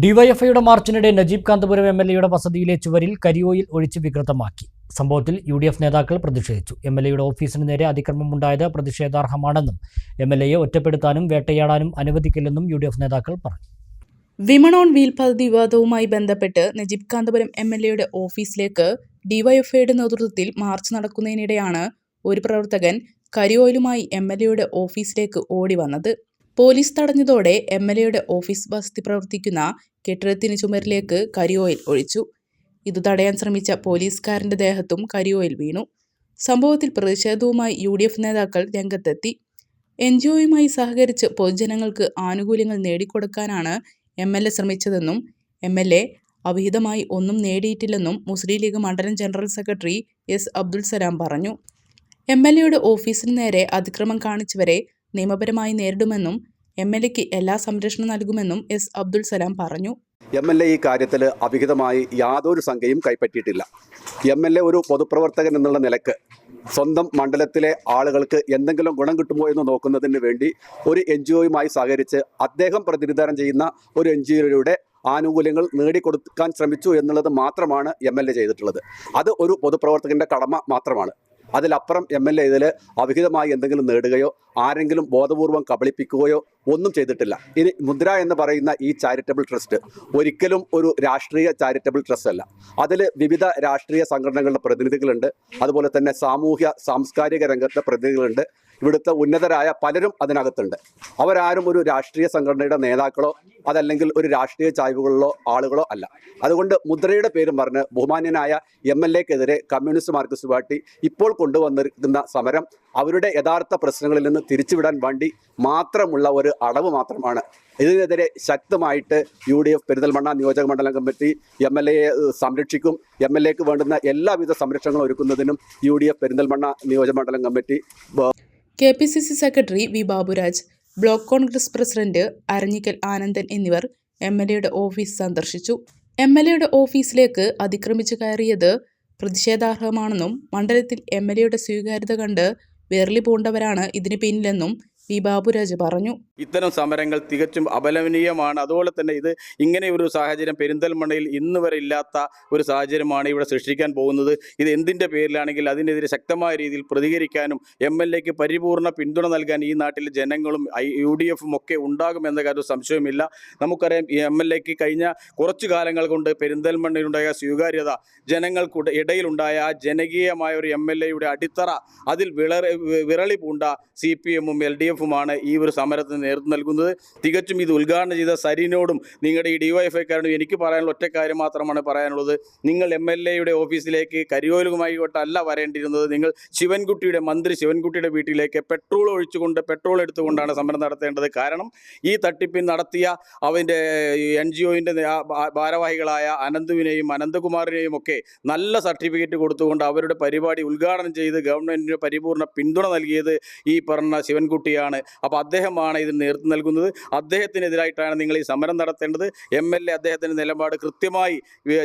ഡിവൈഎഫ്ഐയുടെ മാർച്ചിനിടെ Najeeb Kanthapuram M L എയുടെ വസതിയിലെ ചുവരിൽ കരിയോയിൽ ഒഴിച്ച് വികൃതമാക്കി. സംഭവത്തിൽ യു ഡി എഫ് നേതാക്കൾ പ്രതിഷേധിച്ചു. എം എൽ എയുടെ ഓഫീസിന് നേരെ അതിക്രമമുണ്ടായത് പ്രതിഷേധാർഹമാണെന്നും എം എൽ എയെ ഒറ്റപ്പെടുത്താനും വേട്ടയാടാനും അനുവദിക്കില്ലെന്നും യു ഡി എഫ് നേതാക്കൾ പറഞ്ഞു. വിമണോൺ വീൽ പദ്ധതി വിവാദവുമായി ബന്ധപ്പെട്ട് നജീബ് കാന്തപുരം എം എൽ എയുടെ ഓഫീസിലേക്ക് ഡിവൈഎഫ്ഐയുടെ നേതൃത്വത്തിൽ മാർച്ച് നടക്കുന്നതിനിടെയാണ് ഒരു പ്രവർത്തകൻ കരിയോയിലുമായി എം എൽ എയുടെ ഓഫീസിലേക്ക് ഓടി വന്നത്. പോലീസ് തടഞ്ഞതോടെ എം എൽ എയുടെ ഓഫീസ് വസതി പ്രവർത്തിക്കുന്ന കെട്ടിടത്തിന് ചുമരിലേക്ക് കരിയോയിൽ ഒഴിച്ചു. ഇത് തടയാൻ ശ്രമിച്ച പോലീസുകാരന്റെ ദേഹത്തും കരിയോയിൽ വീണു. സംഭവത്തിൽ പ്രതിഷേധവുമായി യു ഡി എഫ് നേതാക്കൾ രംഗത്തെത്തി. എൻ ജി ഒയുമായി സഹകരിച്ച് പൊതുജനങ്ങൾക്ക് ആനുകൂല്യങ്ങൾ നേടിക്കൊടുക്കാനാണ് എം എൽ എ ശ്രമിച്ചതെന്നും എം എൽ എ അവിഹിതമായി ഒന്നും നേടിയിട്ടില്ലെന്നും മുസ്ലിം ലീഗ് മണ്ഡലം general secretary S Abdul Salam പറഞ്ഞു. എം എൽ എയുടെ ഓഫീസിന് നേരെ അതിക്രമം കാണിച്ചവരെ നിയമപരമായി നേരിടുമെന്നും എം എൽ എക്ക് എല്ലാ സംരക്ഷണം നൽകുമെന്നും എസ് അബ്ദുൽ സലാം പറഞ്ഞു. എം എൽ എ ഈ കാര്യത്തിൽ അവിഹിതമായി യാതൊരു സംഖ്യയും കൈപ്പറ്റിയിട്ടില്ല. എം എൽ എ ഒരു പൊതുപ്രവർത്തകൻ എന്നുള്ള നിലയ്ക്ക് സ്വന്തം മണ്ഡലത്തിലെ ആളുകൾക്ക് എന്തെങ്കിലും ഗുണം കിട്ടുമോ എന്ന് നോക്കുന്നതിന് വേണ്ടി ഒരു എൻ ജി ഒയുമായി സഹകരിച്ച് അദ്ദേഹം പ്രതിനിധാനം ചെയ്യുന്ന ഒരു എൻ ജി ഒയുടെ ആനുകൂല്യങ്ങൾ നേടിക്കൊടുക്കാൻ ശ്രമിച്ചു എന്നുള്ളത് മാത്രമാണ് എം എൽ എ ചെയ്തിട്ടുള്ളത്. അത് ഒരു പൊതുപ്രവർത്തകന്റെ കടമ മാത്രമാണ്. അതിലപ്പുറം എം എൽ എ ഇതിൽ അവിഹിതമായി എന്തെങ്കിലും നേടുകയോ ആരെങ്കിലും ബോധപൂർവം കബളിപ്പിക്കുകയോ ഒന്നും ചെയ്തിട്ടില്ല. ഇനി മുദ്ര എന്ന് പറയുന്ന ഈ ചാരിറ്റബിൾ ട്രസ്റ്റ് ഒരിക്കലും ഒരു രാഷ്ട്രീയ ചാരിറ്റബിൾ ട്രസ്റ്റ് അല്ല. അതിൽ വിവിധ രാഷ്ട്രീയ സംഘടനകളുടെ പ്രതിനിധികളുണ്ട്. അതുപോലെ തന്നെ സാമൂഹ്യ സാംസ്കാരിക രംഗത്തെ പ്രതിനിധികളുണ്ട്. ഇവിടുത്തെ ഉന്നതരായ പലരും അതിനകത്തുണ്ട്. അവരാരും ഒരു രാഷ്ട്രീയ സംഘടനയുടെ നേതാക്കളോ അതല്ലെങ്കിൽ ഒരു രാഷ്ട്രീയ ചായ്വുകളിലോ ആളുകളോ അല്ല. അതുകൊണ്ട് മുദ്രയുടെ പേരും പറഞ്ഞ് ബഹുമാന്യനായ എം എൽ എക്കെതിരെ കമ്മ്യൂണിസ്റ്റ് മാർക്സിസ്റ്റ് പാർട്ടി ഇപ്പോൾ കൊണ്ടുവന്നിരിക്കുന്ന സമരം അവരുടെ യഥാർത്ഥ പ്രശ്നങ്ങളിൽ നിന്ന് തിരിച്ചുവിടാൻ വേണ്ടി മാത്രമുള്ള ഒരു അടവ് മാത്രമാണ്. ഇതിനെതിരെ ശക്തമായിട്ട് യു ഡി എഫ് പെരിന്തൽമണ്ണ നിയോജക മണ്ഡലം കമ്മിറ്റി എം എൽ എയെ സംരക്ഷിക്കും. എം എൽ എക്ക് വേണ്ടുന്ന എല്ലാവിധ സംരക്ഷണങ്ങളും ഒരുക്കുന്നതിനും യു ഡി എഫ് പെരിന്തൽമണ്ണ നിയോജക മണ്ഡലം committee K P C C secretary V Baburaj block Congress president Aranhikkal Anandan എന്നിവർ എം എൽ എയുടെ ഓഫീസ് സന്ദർശിച്ചു. എം എൽ എയുടെ ഓഫീസിലേക്ക് അതിക്രമിച്ചു കയറിയത് പ്രതിഷേധാർഹമാണെന്നും മണ്ഡലത്തിൽ എം എൽ എയുടെ സ്വീകാര്യത കണ്ട് വിരളി പൂണ്ടവരാണ് ഇതിന് പിന്നിലെന്നും വി ബാബുരാജ് പറഞ്ഞു. ഇത്തരം സമരങ്ങൾ തികച്ചും അപലപനീയമാണ്. അതുപോലെ തന്നെ ഇത് ഇങ്ങനെ ഒരു സാഹചര്യം പെരിന്തൽമണ്ണയിൽ ഇന്ന് വരെ ഇല്ലാത്ത ഒരു സാഹചര്യമാണ് ഇവിടെ സൃഷ്ടിക്കാൻ പോകുന്നത്. ഇത് എന്തിന്റെ പേരിലാണെങ്കിൽ അതിനെതിരെ ശക്തമായ രീതിയിൽ പ്രതികരിക്കാനും എം എൽ എക്ക് പരിപൂർണ പിന്തുണ നൽകാൻ ഈ നാട്ടിലെ ജനങ്ങളും യു ഡി എഫും ഒക്കെ ഉണ്ടാകുമെന്ന കാര്യം സംശയമില്ല നമുക്കറിയാം എം എൽ എക്ക് കഴിഞ്ഞ കുറച്ചു കാലങ്ങൾ കൊണ്ട് പെരിന്തൽമണ്ണയിലുണ്ടായ സ്വീകാര്യത ജനങ്ങൾക്ക് ഇടയിലുണ്ടായ ആ ജനകീയമായ ഒരു എം എൽ എയുടെ അടിത്തറ അതിൽ വിളറി വിരളി പൂണ്ട സി പി എമ്മും എൽ ഡി എഫുമാണ് ഈ ഒരു സമരത്തിന് നേതൃത്വം നൽകുന്നത്. തികച്ചും ഇത് ഉദ്ഘാടനം ചെയ്ത സരീനോടും നിങ്ങളുടെ ഈ ഡിവൈഎഫ്ഐക്കാരനും എനിക്ക് പറയാനുള്ള ഒറ്റ കാര്യം മാത്രമാണ് പറയാനുള്ളത്. നിങ്ങൾ എം എൽ എയുടെ ഓഫീസിലേക്ക് കരിയോലുമായി അല്ല വരേണ്ടിയിരുന്നത്. നിങ്ങൾ ശിവൻകുട്ടിയുടെ മന്ത്രി ശിവൻകുട്ടിയുടെ വീട്ടിലേക്ക് പെട്രോൾ ഒഴിച്ചുകൊണ്ട് പെട്രോൾ എടുത്തുകൊണ്ടാണ് സമരം നടത്തേണ്ടത്. കാരണം ഈ തട്ടിപ്പിൻ നടത്തിയ അവന്റെ എൻ ജി ഒന്റെ ഭാരവാഹികളായ അനന്തുവിനെയും അനന്തകുമാറിനെയും ഒക്കെ നല്ല സർട്ടിഫിക്കറ്റ് കൊടുത്തുകൊണ്ട് അവരുടെ പരിപാടി ഉദ്ഘാടനം ചെയ്ത് ഗവൺമെന്റിന് പരിപൂർണ പിന്തുണ നൽകിയത് ഈ പറഞ്ഞ ശിവൻകുട്ടിയാണ്. അപ്പോൾ അദ്ദേഹമാണ് ഇതിന് നേതൃത്വം നൽകുന്നത്. അദ്ദേഹത്തിനെതിരായിട്ടാണ് നിങ്ങൾ ഈ സമരം നടത്തേണ്ടത്. എം എൽ എ അദ്ദേഹത്തിന്റെ നിലപാട് കൃത്യമായി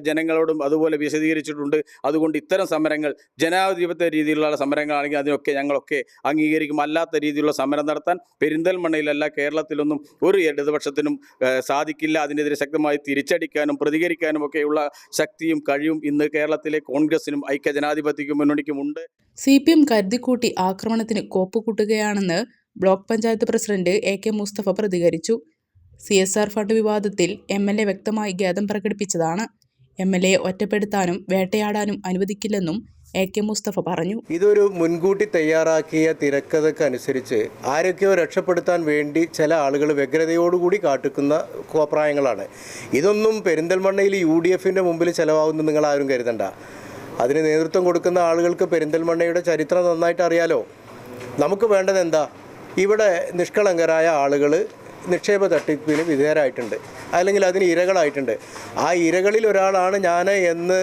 ജനങ്ങളോടും അതുപോലെ വിശദീകരിച്ചിട്ടുണ്ട്. അതുകൊണ്ട് ഇത്തരം സമരങ്ങൾ ജനാധിപത്യ രീതിയിലുള്ള സമരങ്ങളാണെങ്കിൽ അതിനൊക്കെ ഞങ്ങളൊക്കെ അംഗീകരിക്കും. അല്ലാത്ത രീതിയിലുള്ള സമരം നടത്താൻ പെരിന്തൽമണ്ണയിലല്ല കേരളത്തിലൊന്നും ഒരു ഇടതുപക്ഷത്തിനും സാധിക്കില്ല. അതിനെതിരെ ശക്തമായി തിരിച്ചടിക്കാനും പ്രതികരിക്കാനും ഒക്കെയുള്ള ശക്തിയും കഴിവും ഇന്ന് കേരളത്തിലെ കോൺഗ്രസിനും ഐക്യ ജനാധിപത്യ മുന്നണിക്കും ഉണ്ട്. സി പി എം കരുതിക്കൂട്ടി ആക്രമണത്തിന് കോപ്പുകൂട്ടുകയാണെന്ന് block panchayat president A K Musthafa പ്രതികരിച്ചു. സി എസ് ആർ ഫണ്ട് വിവാദത്തിൽ എം എൽ എ വ്യക്തമായി ഖേദം പ്രകടിപ്പിച്ചതാണ്. എം എൽ എ ഒറ്റപ്പെടുത്താനും വേട്ടയാടാനും അനുവദിക്കില്ലെന്നും എ കെ മുസ്തഫ പറഞ്ഞു. ഇതൊരു മുൻകൂട്ടി തയ്യാറാക്കിയ തിരക്കഥക്കനുസരിച്ച് ആരൊക്കെയോ രക്ഷപ്പെടുത്താൻ വേണ്ടി ചില ആളുകൾ വ്യഗ്രതയോടുകൂടി കാട്ടിക്കുന്ന കോപ്രായങ്ങളാണ്. ഇതൊന്നും പെരിന്തൽമണ്ണയിൽ യു ഡി എഫിന്റെ മുമ്പിൽ ചിലവാകുന്നു നിങ്ങൾ ആരും കരുതണ്ട. അതിന് നേതൃത്വം കൊടുക്കുന്ന ആളുകൾക്ക് പെരിന്തൽമണ്ണയുടെ ചരിത്രം നന്നായിട്ട് അറിയാലോ. നമുക്ക് വേണ്ടത് എന്താ? ഇവിടെ നിഷ്കളങ്കരായ ആളുകൾ നിക്ഷേപ തട്ടിപ്പിന് വിധേയരായിട്ടുണ്ട്. അല്ലെങ്കിൽ അതിന് ഇരകളായിട്ടുണ്ട്. ആ ഇരകളിൽ ഒരാളാണ് ഞാൻ എന്ന്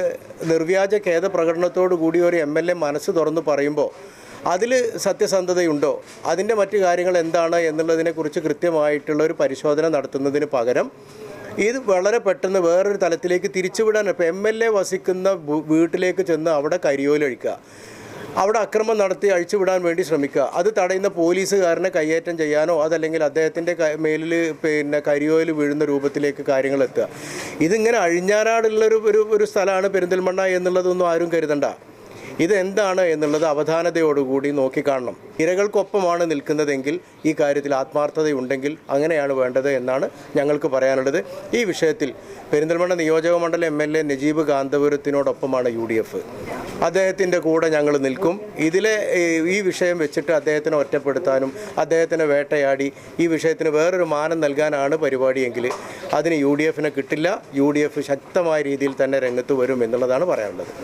നിർവ്യാജ ഖേദ പ്രകടനത്തോടു കൂടി ഒരു എം എൽ എ മനസ്സ് തുറന്ന് പറയുമ്പോൾ അതിൽ സത്യസന്ധതയുണ്ടോ? അതിന്റെ മറ്റു കാര്യങ്ങൾ എന്താണ് എന്നുള്ളതിനെക്കുറിച്ച് കൃത്യമായിട്ടുള്ള ഒരു പരിശോധന നടത്തുന്നതിന് പകരം ഇത് വളരെ പെട്ടെന്ന് വേറൊരു തലത്തിലേക്ക് തിരിച്ചുവിടാൻ ഇപ്പോൾ എം എൽ എ വസിക്കുന്ന വീട്ടിലേക്ക് ചെന്ന് അവിടെ കരിയോലൊഴിക്കുക. അവിടെ അക്രമം നടത്തി അഴിച്ചുവിടാൻ വേണ്ടി ശ്രമിക്കുക. അത് തടയുന്ന പോലീസുകാരനെ കയ്യേറ്റം ചെയ്യാനോ അതല്ലെങ്കിൽ അദ്ദേഹത്തിന്റെ മേലിൽ പിന്നെ കരിയോയിൽ വീഴുന്ന രൂപത്തിലേക്ക് കാര്യങ്ങൾ എത്തുക. ഇതിങ്ങനെ അഴിഞ്ഞാറാടുള്ളൊരു ഒരു ഒരു സ്ഥലമാണ് പെരിന്തൽമണ്ണ എന്നുള്ളതൊന്നും ആരും കരുതണ്ട. ഇത് എന്താണ് എന്നുള്ളത് അവധാനതയോടുകൂടി നോക്കിക്കാണണം ഇരകൾക്കൊപ്പമാണ് നിൽക്കുന്നതെങ്കിൽ ഈ കാര്യത്തിൽ ആത്മാർത്ഥതയുണ്ടെങ്കിൽ അങ്ങനെയാണ് വേണ്ടത് എന്നാണ് ഞങ്ങൾക്ക് പറയാനുള്ളത്. ഈ വിഷയത്തിൽ പെരിന്തൽമണ്ണ നിയോജക മണ്ഡലം എം എൽ എ നജീബ് കാന്തപുരത്തിനോടൊപ്പമാണ് യു ഡി എഫ്. അദ്ദേഹത്തിന്റെ കൂടെ ഞങ്ങൾ നിൽക്കും. ഇതിലെ ഈ വിഷയം വെച്ചിട്ട് അദ്ദേഹത്തിനെ ഒറ്റപ്പെടുത്താനും അദ്ദേഹത്തിനെ വേട്ടയാടി ഈ വിഷയത്തിന് വേറൊരു മാനം നൽകാനാണ് പരിപാടിയെങ്കിൽ അതിന് യു ഡി എഫിനെ കിട്ടില്ല. യു ഡി എഫ് ശക്തമായ രീതിയിൽ തന്നെ രംഗത്ത് വരും എന്നുള്ളതാണ് പറയാനുള്ളത്.